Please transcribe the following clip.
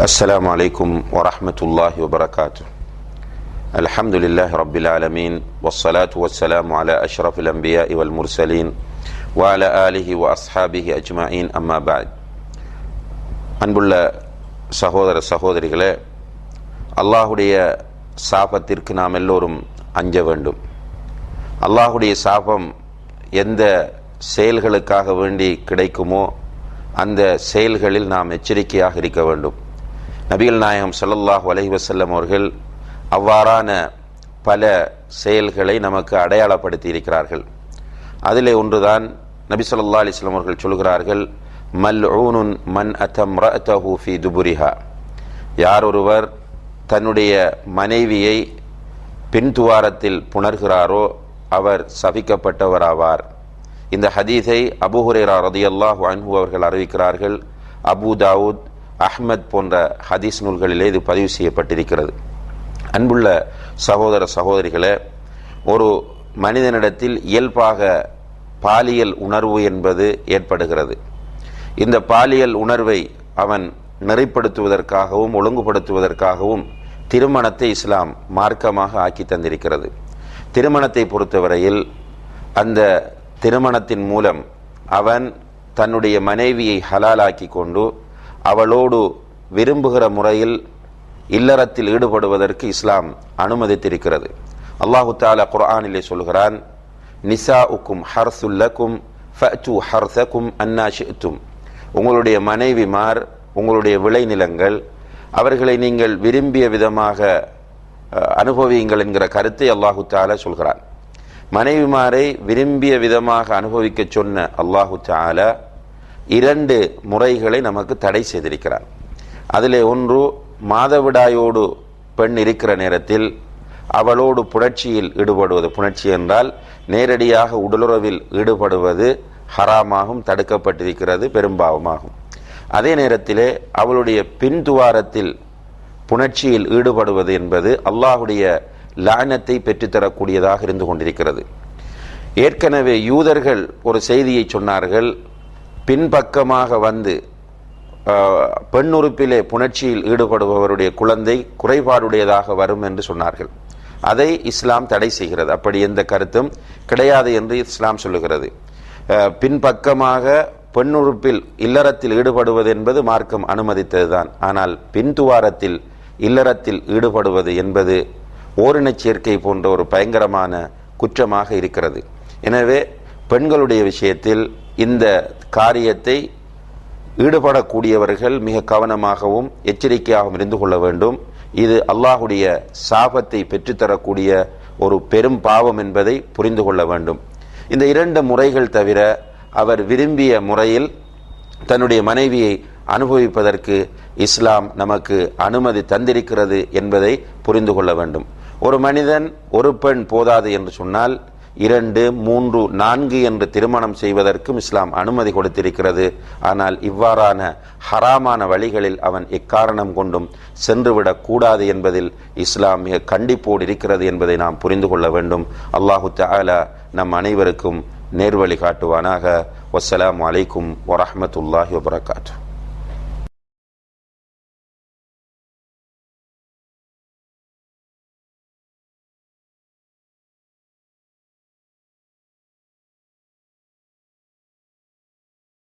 السلام عليكم ورحمة الله وبركاته الحمد لله رب العالمين والصلاة والسلام على أشرف الأنبياء والمرسلين وعلى آله وأصحابه أجمعين أما بعد அன்புள்ள சகோதர சகோதரிகளே அல்லாஹுடைய சாபத்திற்கு நாம் எல்லோரும் அஞ்ச வேண்டும் அல்லாஹுடைய சாபம் எந்த செயல்களுக்காக வேண்டி கிடைக்குமோ அந்த செயல்களில் நாம் எச்சரிக்கையாக இருக்க வேண்டும் நபிகள் நாயகம் சல்லல்லாஹ் அலைஹி அவர்கள் அவ்வாறான பல செயல்களை நமக்கு அடையாளப்படுத்தி இருக்கிறார்கள் அதிலே ஒன்றுதான் நபி சொல்லா அலிஸ்லாம் அவர்கள் சொல்கிறார்கள் மல் ஊனுன் மன் அத்தம் ரஅத்தஹு துபுரிஹா. யார் ஒருவர் தன்னுடைய மனைவியை பின்துவாரத்தில் புணர்கிறாரோ அவர் சபிக்கப்பட்டவராவார். இந்த ஹதீஸை அபு ரதியல்லாஹ் ரதியல்லாஹு அன்ஹு அவர்கள் அறிவிக்கிறார்கள். அபு தாவூத் அஹ்மத் போன்ற ஹதீஸ் நூல்களிலே இது பதிவு செய்யப்பட்டிருக்கிறது. அன்புள்ள சகோதர சகோதரிகளே ஒரு மனிதனிடத்தில் இயல்பாக பாலியல் உணர்வு என்பது ஏற்படுகிறது. இந்த பாலியல் உணர்வை அவன் நெறிப்படுத்துவதற்காகவும் ஒழுங்குபடுத்துவதற்காகவும் திருமணத்தை இஸ்லாம் மார்க்கமாக ஆக்கி தந்திருக்கிறது. திருமணத்தை பொறுத்தவரையில் அந்த திருமணத்தின் மூலம் அவன் தன்னுடைய மனைவியை ஹலாலாக்கி கொண்டு அவளோடு விரும்புகிற முறையில் இல்லறத்தில் ஈடுபடுவதற்கு இஸ்லாம் அனுமதித்திருக்கிறது. அல்லாஹு தாலா குர்ஆனிலே சொல்கிறான் நிசா உக்கும் ஹர்சுல்லக்கும் ஃபஅத்து ஹர்சக்கும் அன்னா உங்களுடைய மனைவிமார் உங்களுடைய விளைநிலங்கள் அவர்களை நீங்கள் விரும்பிய விதமாக அனுபவியுங்கள் என்கிற கருத்தை அல்லாஹு தாலா சொல்கிறான். மனைவிமாரை விரும்பிய விதமாக அனுபவிக்க சொன்ன அல்லாஹு தாலா இரண்டு முறைகளை நமக்கு தடை செய்திருக்கிறார். அதில் ஒன்று மாதவிடாயோடு பெண் இருக்கிற நேரத்தில் அவளோடு புணர்ச்சியில் ஈடுபடுவது. புணர்ச்சி என்றால் நேரடியாக உடலுறவில் ஈடுபடுவது ஹராமாகும் தடுக்கப்பட்டிருக்கிறது பெரும்பாவமாகும் அதே நேரத்திலே அவளுடைய பின்துவாரத்தில் புணர்ச்சியில் ஈடுபடுவது என்பது அல்லாஹுடைய லானத்தை பெற்றுத்தரக்கூடியதாக இருந்து கொண்டிருக்கிறது. ஏற்கனவே யூதர்கள் ஒரு செய்தியை சொன்னார்கள் பின்பக்கமாக வந்து பெண் உறுப்பிலே புணர்ச்சியில் ஈடுபடுபவருடைய குழந்தை குறைபாடுடையதாக வரும் என்று சொன்னார்கள். அதை இஸ்லாம் தடை செய்கிறது. அப்படி எந்த கருத்தும் கிடையாது என்று இஸ்லாம் சொல்லுகிறது. பின்பக்கமாக பெண் உறுப்பில் இல்லறத்தில் ஈடுபடுவது என்பது மார்க்கம் அனுமதித்ததுதான். ஆனால் பின்துவாரத்தில் இல்லறத்தில் ஈடுபடுவது என்பது ஓரினச் சேர்க்கை போன்ற ஒரு பயங்கரமான குற்றமாக இருக்கிறது. எனவே பெண்களுடைய விஷயத்தில் இந்த காரியத்தை ஈடுபடக்கூடியவர்கள் மிக கவனமாகவும் எச்சரிக்கையாகவும் இருந்து கொள்ள வேண்டும். இது அல்லாஹுடைய சாபத்தை பெற்றுத்தரக்கூடிய ஒரு பெரும் பாவம் என்பதை புரிந்து கொள்ள வேண்டும். இந்த இரண்டு முறைகள் தவிர அவர் விரும்பிய முறையில் தன்னுடைய மனைவியை அனுபவிப்பதற்கு இஸ்லாம் நமக்கு அனுமதி தந்திருக்கிறது என்பதை புரிந்து கொள்ள வேண்டும். ஒரு மனிதன் ஒரு பெண் போதாது என்று சொன்னால் இரண்டு மூன்று நான்கு என்று திருமணம் செய்வதற்கும் இஸ்லாம் அனுமதி கொடுத்திருக்கிறது. ஆனால் இவ்வாறான ஹராமான வழிகளில் அவன் எக்காரணம் கொண்டும் சென்றுவிடக் கூடாது என்பதில் இஸ்லாம் மிக கண்டிப்போடு இருக்கிறது என்பதை நாம் புரிந்து கொள்ள வேண்டும். அல்லாஹு தாலா நம் அனைவருக்கும் நேர்வழி காட்டுவானாக. வசலாம் அலைக்கும் வரமத்துல்லாஹி வபரகாத்து